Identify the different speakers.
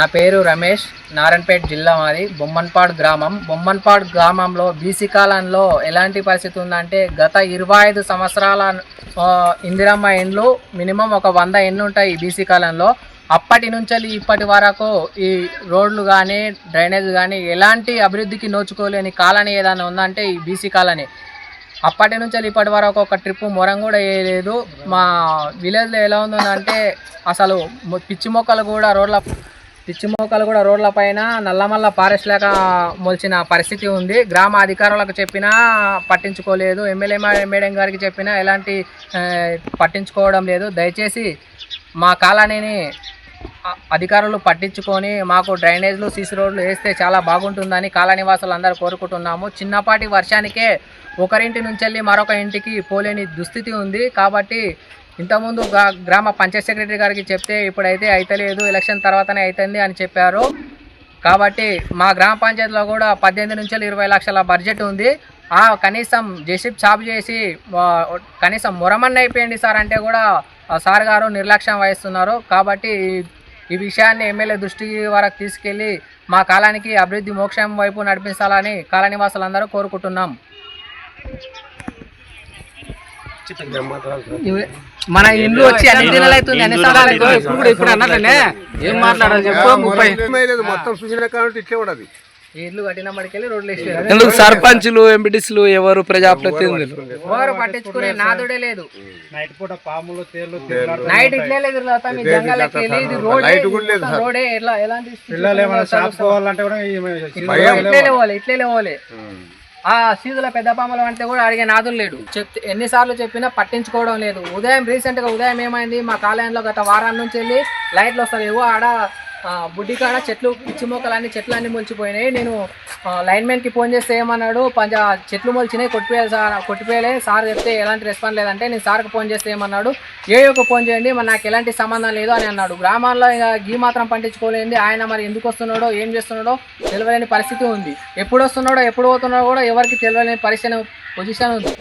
Speaker 1: నా పేరు రమేష్ నారాయణపేట జిల్లా మాది బొమ్మన్పాడు గ్రామం. బొమ్మన్పాడు గ్రామంలో బీసీ కాలంలో ఎలాంటి పరిస్థితి ఉందంటే గత ఇరవై ఐదు సంవత్సరాల ఇందిరమ్మ ఇండ్లు మినిమం ఒక వంద ఇండ్లు ఉంటాయి ఈ బీసీ కాలంలో. అప్పటి నుంచి ఇప్పటి వరకు ఈ రోడ్లు కానీ డ్రైనేజ్ కానీ ఎలాంటి అభివృద్ధికి నోచుకోలేని కాలనీ ఏదైనా ఉందంటే ఈ బీసీ కాలనీ. అప్పటి నుంచి ఇప్పటి వరకు ఒక ట్రిప్ మొరం కూడా వేయలేదు. మా విలేజ్లో ఎలా ఉందంటే అసలు పిచ్చి మొక్కలు కూడా రోడ్ల పిచ్చి మోకాలు కూడా రోడ్ల పైన నల్లమల్ల ఫారెస్ట్ లేక మొలిచిన పరిస్థితి ఉంది. గ్రామ అధికారులకు చెప్పినా పట్టించుకోలేదు. ఎమ్మెల్యే మేడం గారికి చెప్పినా ఎలాంటి పట్టించుకోవడం లేదు. దయచేసి మా కాలనీని అధికారులు పట్టించుకొని మాకు డ్రైనేజ్లు సీసీ రోడ్లు వేస్తే చాలా బాగుంటుందని కాలనివాసులు అందరూ కోరుకుంటున్నాము. చిన్నపాటి వర్షానికే ఒకరింటి నుంచి వెళ్ళి మరొక ఇంటికి పోలేని దుస్థితి ఉంది. కాబట్టి ఇంతకుముందు గ్రామ పంచాయత్ సెక్రటరీ గారికి చెప్తే ఇప్పుడైతే అయితలేదు ఎలక్షన్ తర్వాతనే అవుతుంది అని చెప్పారు. కాబట్టి మా గ్రామ పంచాయతీలో కూడా పద్దెనిమిది నుంచి ఇరవై లక్షల బడ్జెట్ ఉంది. ఆ కనీసం జెసిప్ చాపు చేసి కనీసం మురమన్న అయిపోయింది సార్ అంటే కూడా సార్ గారు నిర్లక్ష్యం వహిస్తున్నారు. కాబట్టి ఈ- విషయాన్ని ఎమ్మెల్యే దృష్టి వరకు తీసుకెళ్ళి మా కాలానికి అభివృద్ధి మోక్షం వైపు నడిపించాలని కాలనివాసులందరూ కోరుకుంటున్నాం. మన ఇండ్లు వచ్చి అన్ని దినాలు అవుతుంది అన్ని సార్లు
Speaker 2: ఇప్పుడు కూడా ఇప్పుడు అన్నట్లనే ఏం మాట్లాడాలి చెప్పు ముప్పై.
Speaker 3: లేదు మొత్తం చూసిన కాబట్టి ఇట్లే ఉండదు.
Speaker 1: ఇల్లు
Speaker 2: ఎందుకు సర్పంచులు ఎంపీటీసీలు ఎవరు ప్రజాప్రతినిధులు?
Speaker 1: ఎవరు పట్టించుకునే నాదుడే లేదు.
Speaker 4: నైట్ పూట పాములు తేళ్ళు
Speaker 1: నైట్ ఇట్లే లేదు రోడ్ ఎలాంటి
Speaker 4: పిల్లలు ఏమైనా షాపుకోవాలంటే కూడా ఈ
Speaker 1: ఇట్లే లేవాలి ఇట్లే లేవాలి. ఆ సీజుల పెద్ద పాములు అంటే కూడా అడిగే నాదులు లేడు. చెప్తే ఎన్నిసార్లు చెప్పినా పట్టించుకోవడం లేదు. ఉదయం రీసెంట్గా ఉదయం ఏమైంది? మా కాలేయంలో గత వారం నుంచి వెళ్ళి లైట్లు వస్తాయి. ఏవో ఆడ బుడ్డి కాడ చెట్లు పిచ్చి మొక్కలన్నీ చెట్లు అన్ని మొలిచిపోయినాయి. నేను లైన్మెన్కి ఫోన్ చేస్తే ఏమన్నాడు? పంజ చెట్లు మొలిచినాయి కొట్టిపోయాలి సార్ కొట్టిపోయలే. సార్ చెప్తే ఎలాంటి రెస్పాన్స్ లేదంటే నేను సార్కి ఫోన్ చేస్తే ఏమన్నాడు? ఏ ఒక ఫోన్ చేయండి మరి నాకు ఎలాంటి సంబంధం లేదు అని అన్నాడు. గ్రామాల్లో ఇక గీ మాత్రం పండించుకోలేండి. ఆయన మరి ఎందుకు వస్తున్నాడో ఏం చేస్తున్నాడో తెలియలేని పరిస్థితి ఉంది. ఎప్పుడు వస్తున్నాడో ఎప్పుడు పోతున్నాడో కూడా ఎవరికి తెలియలేని పరిస్థితి పొజిషన్ ఉంది.